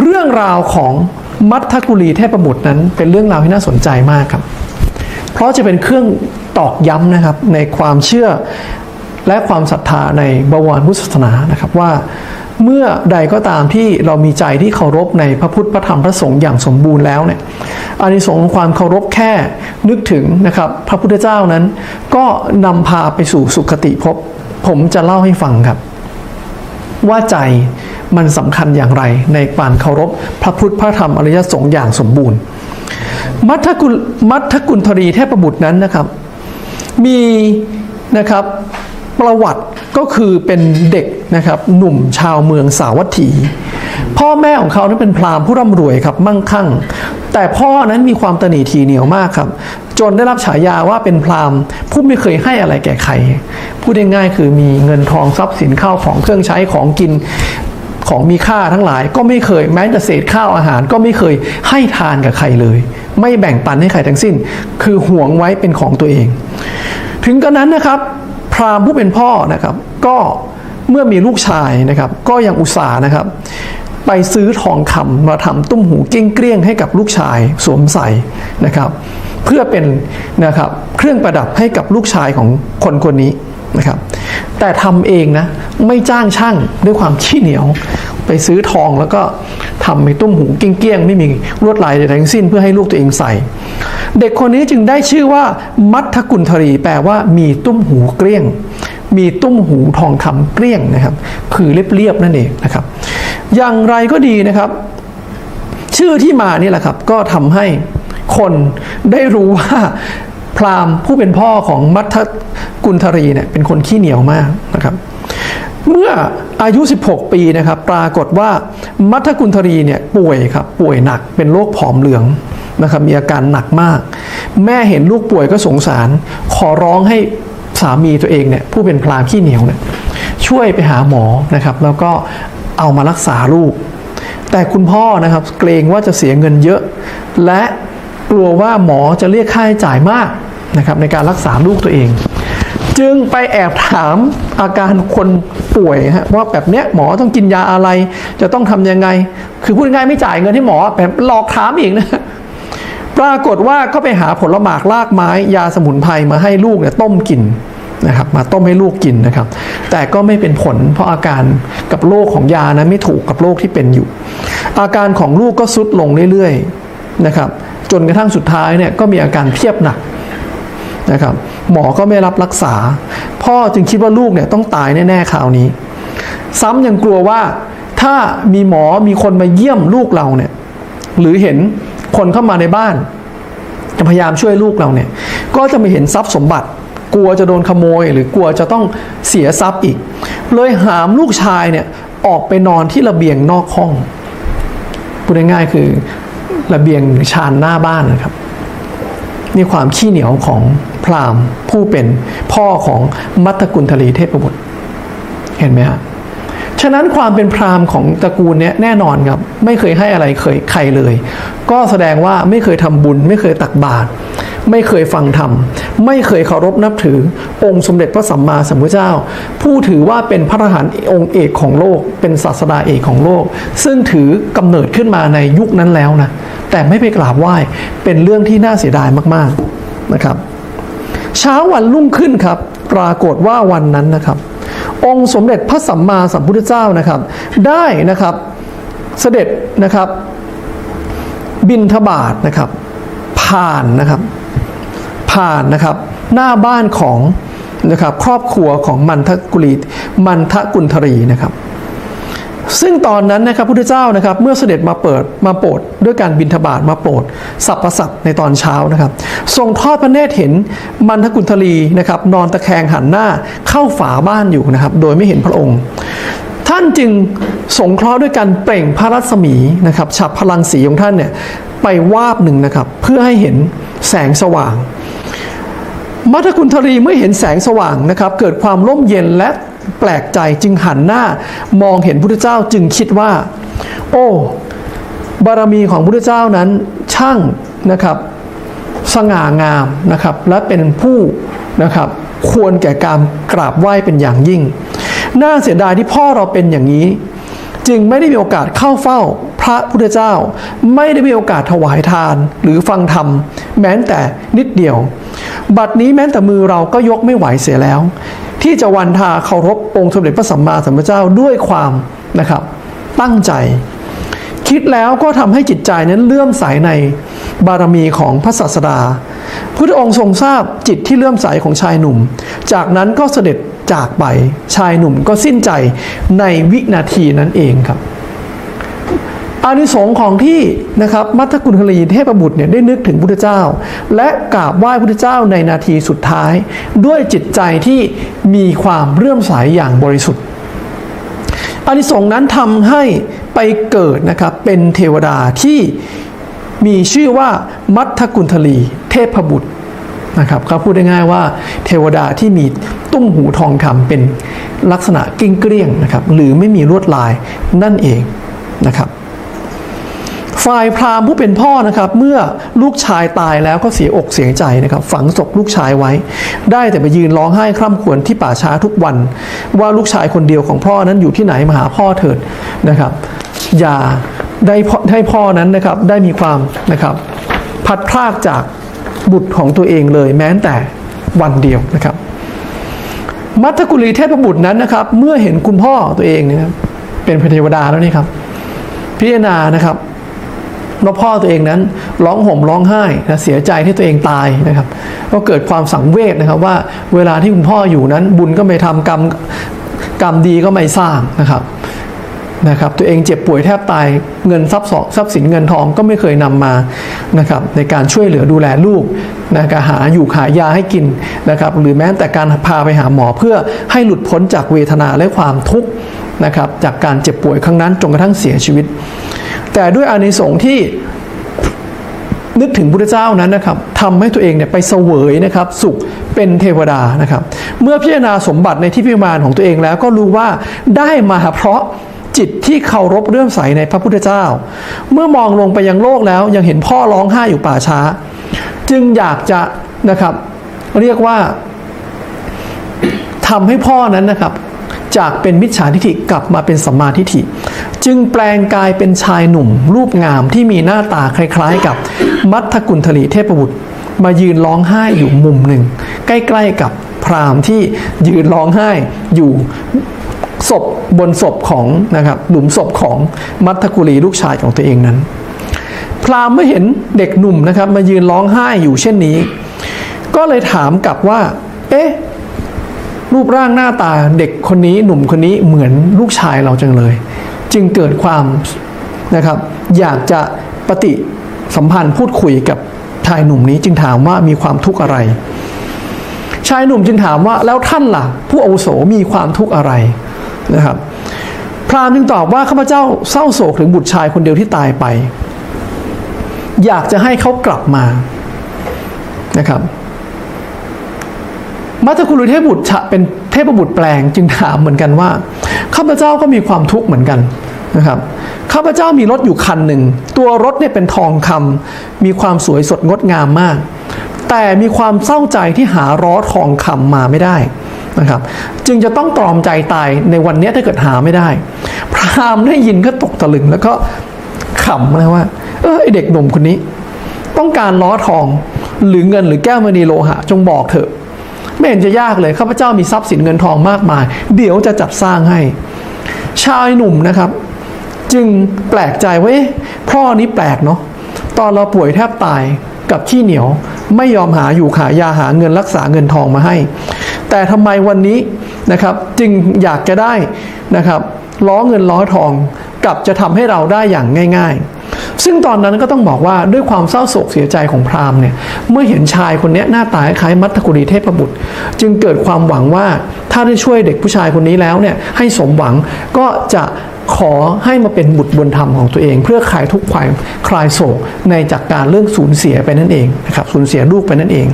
เรื่องราวของมัทธกุลีเทพบุตรนั้น เป็นเรื่องราวที่น่าสนใจมากครับ เพราะจะเป็นเครื่องตอกย้ำนะครับในความเชื่อและความศรัทธาในบวรพุทธศาสนานะครับว่าเมื่อใดก็ตามที่เรามีใจที่เคารพในพระพุทธพระธรรมพระสงฆ์อย่างสมบูรณ์แล้วเนี่ยอานิสงส์ของความเคารพแค่นึกถึงนะครับ พระพุทธเจ้านั้น ก็นำพาไปสู่สุคติภพผมจะเล่าให้ฟังครับ ว่าใจ มันสำคัญอย่างไรในการเคารพพระพุทธพระธรรมอริยสงฆ์อย่างสมบูรณ์ มัทธกุลมัทธกุลธรีเทพบุตรนั้นนะครับ มีนะครับประวัติก็คือเป็นเด็กนะครับหนุ่มชาวเมืองสาวัตถี พ่อแม่ของเขานั้นเป็นพราหมณ์ผู้ร่ำรวยครับมั่งคั่ง แต่พ่อนั้นมีความตนีทีเหนียวมากครับ จนได้รับฉายาว่าเป็นพราหมณ์ผู้ไม่เคยให้อะไรแก่ใครพูดง่ายๆคือมีเงินทองทรัพย์สินข้าวของเครื่องใช้ของกิน ของมีค่าทั้งหลายก็ไม่เคยแม้แต่เศษข้าวอาหารก็ไม่เคยให้ทานกับใครเลย ไม่แบ่งปันให้ใครทั้งสิ้น คือหวงไว้เป็นของตัวเอง ถึงกระนั้นนะครับ พราหมณ์ผู้เป็นพ่อนะครับ ก็เมื่อมีลูกชายนะครับ ก็ยังอุตส่าห์นะครับ ไปซื้อทองคำมาทำตุ้มหูเก้งเกลี้ยงให้กับลูกชายสวมใส่นะครับ เพื่อเป็นนะครับเครื่องประดับให้กับลูกชายของคนคนนี้นะครับ แต่ทำเองนะ ไม่จ้างช่างด้วยความขี้เหนียว ไปซื้อทองแล้วก็ทำไปตุ้มหูเกี้ยงๆ ไม่มีลวดลายใดทั้งสิ้นเพื่อให้ลูกตัวเองใส่ เด็กคนนี้จึงได้ชื่อว่า มัทกุลธรี แปลว่ามีตุ้มหูเกลี้ยง มีตุ้มหูทองคำเกลี้ยงนะครับ คือเรียบๆนั่นเองนะครับ อย่างไรก็ดีนะครับ ชื่อที่มานี่แหละครับ ก็ทำให้คนได้รู้ว่า พราหมณ์ผู้เป็นพ่อของมัทกุลธรีเนี่ยเป็นคนขี้เหนียวมากนะครับ เมื่ออายุ 16 ปีนะครับ ปรากฏว่ามัทกุลธรีเนี่ยป่วยครับป่วยหนักเป็นโรคผอมเหลืองนะครับมีอาการหนักมาก แม่เห็นลูกป่วยก็สงสาร ขอร้องให้สามีตัวเองเนี่ยผู้เป็นพราหมณ์ขี้เหนียวเนี่ยช่วยไปหาหมอนะครับ แล้วก็เอามารักษาลูก แต่คุณพ่อนะครับเกรงว่าจะเสียเงินเยอะ และกลัวว่าหมอจะเรียกค่าใช้จ่ายมาก นะครับในการรักษาลูกตัวเอง จึงไปแอบถามอาการคนป่วยฮะว่าแบบเนี้ยหมอต้องกินยาอะไร จะต้องทำยังไง คือพูดง่ายไม่จ่ายเงินให้หมอแบบหลอกถามอีกนะปรากฏว่าก็ไปหาผลหมากรากไม้ยาสมุนไพรมาให้ลูกเนี่ยต้มกินนะครับมาต้มให้ลูกกินนะครับ แต่ก็ไม่เป็นผลเพราะอาการกับโรคของยานะไม่ถูกกับโรคที่เป็นอยู่ อาการของลูกก็ทรุดลงเรื่อยๆนะครับ จนกระทั่งสุดท้ายเนี่ยก็มีอาการเพียบหนัก นะครับ หมอก็ไม่รับรักษา พ่อจึงคิดว่าลูกเนี่ยต้องตายแน่ๆคราวนี้ ซ้ำยังกลัวว่าถ้ามีหมอมีคนมาเยี่ยมลูกเราเนี่ย หรือเห็นคนเข้ามาในบ้าน จะพยายามช่วยลูกเราเนี่ย ก็จะไม่เห็นทรัพย์สมบัติ กลัวจะโดนขโมย หรือกลัวจะต้องเสียทรัพย์อีก เลยหามลูกชายเนี่ยออกไปนอนที่ระเบียงนอกห้องพูดง่ายๆคือระเบียงชานหน้าบ้านนะครับ นี่ความขี้เหนียวของ พราหมณ์ผู้เป็นพ่อของมัตตกุลทลีเทพบุตร เห็นไหมฮะฉะนั้นความเป็นพราหมณ์ของตระกูลเนี้ยแน่นอนครับ ไม่เคยให้อะไรเคยใครเลย ก็แสดงว่าไม่เคยทำบุญ ไม่เคยตักบาตรไม่เคยฟังธรรม ไม่เคยเคารพนับถือ องค์สมเด็จพระสัมมาสัมพุทธเจ้า ผู้ถือว่าเป็นพระอรหันต์องค์เอกของโลก เป็นศาสดาเอกของโลก ซึ่งถือกำเนิดขึ้นมาในยุคนั้นแล้วนะแต่ไม่ไปกราบไหว้เป็นเรื่องที่น่าเสียดายมาก ๆนะครับ เช้าวันรุ่งขึ้นครับ ปรากฏว่าวันนั้นนะครับ องค์สมเด็จพระสัมมาสัมพุทธเจ้านะครับ ได้นะครับเสด็จนะครับ บินทบาทนะครับ ผ่านนะครับ ผ่านนะครับ หน้าบ้านของนะครับครอบครัวของมันทกุลีมันทกุลธรีนะครับ ซึ่งตอนนั้นนะครับพุทธเจ้านะครับเมื่อเสด็จมาเปิดมาโปรดด้วยการบินทบาทมาโปรดสัพพสัตว์ในตอนเช้านะครับทรงทอดพระเนตรเห็นมันทกุลธลีนะครับนอนตะแคงหันหน้าเข้าฝาบ้านอยู่นะครับโดยไม่เห็นพระองค์ ท่านจึงสงเคราะห์ด้วยการเปล่งพระรัศมีนะครับฉับพลังสีของท่านเนี่ยไปวาบหนึ่งนะครับเพื่อให้เห็นแสงสว่างมัทกุลธรีเมื่อเห็นแสงสว่างนะครับเกิดความร่มเย็นและ แปลกใจจึงหันหน้ามองเห็นพุทธเจ้าจึงคิดว่า โอ้ บารมีของพุทธเจ้านั้นช่างนะครับ สง่างามนะครับ และเป็นผู้นะครับ ควรแก่การกราบไหว้เป็นอย่างยิ่ง น่าเสียดายที่พ่อเราเป็นอย่างนี้ จึงไม่ได้มีโอกาสเข้าเฝ้าพระพุทธเจ้า ไม่ได้มีโอกาสถวายทานหรือฟังธรรม แม้แต่นิดเดียว บัดนี้แม้แต่มือเราก็ยกไม่ไหวเสียแล้ว ที่จะวันทาเคารพองค์สมเด็จพระสัมมาสัมพุทธเจ้าด้วยความนะครับตั้งใจ คิดแล้วก็ทำให้จิตใจนั้นเลื่อมใสในบารมีของพระศาสดาพุทธองค์ทรงทราบจิตที่เลื่อมใสของชายหนุ่ม จากนั้นก็เสด็จจากไปชายหนุ่มก็สิ้นใจในวินาทีนั้นเองครับ อานิสงส์ของที่นะครับมัทธกุลคลีเทพบุตรเนี่ยได้นึกถึงพุทธเจ้า และกราบไหว้พุทธเจ้าในนาทีสุดท้าย ด้วยจิตใจที่มีความเลื่อมใสอย่างบริสุทธิ์อานิสงส์นั้นทำให้ไปเกิดนะครับเป็นเทวดาที่มีชื่อว่ามัทธกุลทลีเทพบุตรนะครับเขาพูดได้ง่ายว่าเทวดาที่มีตุ้มหูทองคำเป็นลักษณะกิ้งเกลี้ยงนะครับหรือไม่มีลวดลายนั่นเองนะครับ ฝ่ายพราหมณ์ผู้เป็นพ่อนะครับ เมื่อลูกชายตายแล้วก็เสียอกเสียใจนะครับ ฝังศพลูกชายไว้ ได้แต่ไปยืนร้องไห้คร่ำครวญที่ป่าช้าทุกวัน ว่าลูกชายคนเดียวของพ่อนั้นอยู่ที่ไหนมาหาพ่อเถิดนะครับ อย่าได้ให้พ่อนั้นนะครับได้มีความนะครับพัดพรากจากบุตรของตัวเองเลยแม้แต่วันเดียวนะครับ มัทธกุลีเทพบุตรนั้นนะครับ เมื่อเห็นคุณพ่อตัวเองเนี่ยเป็นพระเทวดาแล้วนี่ครับ พิจารณานะครับ ว่าพ่อตัวเองนั้นร้องห่มร้องไห้นะเสียใจที่ตัวเองตายนะครับ ก็เกิดความสังเวชนะครับว่าเวลาที่คุณพ่ออยู่นั้น บุญก็ไม่ทำกรรมกรรมดีก็ไม่สร้างนะครับนะครับตัวเองเจ็บป่วยแทบตายเงินทรัพย์สทรัพย์สินเงินทองก็ไม่เคยนำมานะครับในการช่วยเหลือดูแลลูกนะการหาอยู่ขายยาให้กินนะครับหรือแม้แต่การพาไปหาหมอเพื่อให้หลุดพ้นจากเวทนาและความทุกข์นะครับจากการเจ็บป่วยครั้งนั้นจนกระทั่งเสียชีวิต แต่ด้วยอานิสงส์ที่นึกถึงพุทธเจ้านั้นนะครับทำให้ตัวเองเนี่ยไปเสวยนะครับ สุขเป็นเทวดานะครับ เมื่อพิจารณาสมบัติในที่พิมานของตัวเองแล้วก็รู้ว่าได้มาเพราะจิตที่เคารพเรื่อมใสในพระพุทธเจ้า เมื่อมองลงไปยังโลกแล้วยังเห็นพ่อร้องไห้อยู่ป่าช้า จึงอยากจะนะครับ เรียกว่าทำให้พ่อนั้นนะครับ จากเป็นมิจฉาทิฏฐิกลับมาเป็นสัมมาทิฏฐิ จึงแปลงกายเป็นชายหนุ่ม รูปงามที่มีหน้าตาคล้ายๆ กับมัทธกุลทลีเทพบุตร มายืนร้องไห้อยู่มุมหนึ่ง ใกล้ๆกับพราหมณ์ที่ยืนร้องไห้อยู่ศพบนศพของนะครับหลุมศพของมัทธกุลีลูกชายของตัวเองนั้น พราหมณ์เมื่อเห็นเด็กหนุ่มนะครับ มายืนร้องไห้อยู่เช่นนี้ ก็เลยถามกลับว่า เอ๊ะรูปร่างหน้าตาเด็กคนนี้หนุ่มคนนี้เหมือนลูกชายเราจังเลย จึงเกิดความนะครับ อยากจะปฏิสัมพันธ์พูดคุยกับชายหนุ่มนี้จึงถามว่ามีความทุกข์อะไร ชายหนุ่มจึงถามว่าแล้วท่านล่ะ ผู้อาวุโสมีความทุกข์อะไรนะครับ พราหมณ์จึงตอบว่าข้าพเจ้าเศร้าโศกถึงบุตรชายคนเดียวที่ตายไป อยากจะให้เขากลับมานะครับมัทธกุลเทพบุตรเป็น พบุตรแปลงจึงถามเหมือนกันว่าข้าพเจ้าก็มีความทุกข์เหมือนกันนะครับข้าพเจ้ามีรถอยู่คันหนึ่ง ตัวรถเนี่ยเป็นทองคำมีความสวยสดงดงามมาก แต่มีความเศร้าใจที่หาล้อทองคำมาไม่ได้นะครับ จึงจะต้องตรอมใจตายในวันนี้ถ้าเกิดหาไม่ได้ พราหมณ์ได้ยินก็ตกตะลึงแล้วก็ขำนะว่า เออไอเด็กหนุ่มคนนี้ ต้องการล้อทองหรือเงินหรือแก้วมณีโลหะ จงบอกเถอะ ไม่เห็นจะยากเลยข้าพเจ้ามีทรัพย์สินเงินทองมากมาย เดี๋ยวจะจัดสร้างให้ ชายหนุ่มนะครับ จึงแปลกใจว่าพ่อนี้แปลกเนาะตอนเราป่วยแทบตายกับขี้เหนียว ไม่ยอมหาอยู่ขายาหาเงินรักษาเงินทองมาให้ แต่ทำไมวันนี้นะครับจึงอยากจะได้นะครับล้อเงินล้อทองกลับจะทำให้เราได้อย่างง่าย ๆ ซึ่งตอนนั้นก็ต้องบอกว่าด้วยความเศร้าโศกเสียใจของพราหมณ์เนี่ยเมื่อเห็นชายคนนี้หน้าตาคล้ายมัทธกุรีเทพบุตร จึงเกิดความหวังว่าถ้าได้ช่วยเด็กผู้ชายคนนี้แล้วเนี่ยให้สมหวังก็จะขอให้มาเป็นบุตรบุญธรรมของตัวเอง เพื่อคลายทุกข์คลายคลายโศกในจากการเรื่องสูญเสียไปนั่นเองนะครับสูญเสียลูกไปนั่นเอง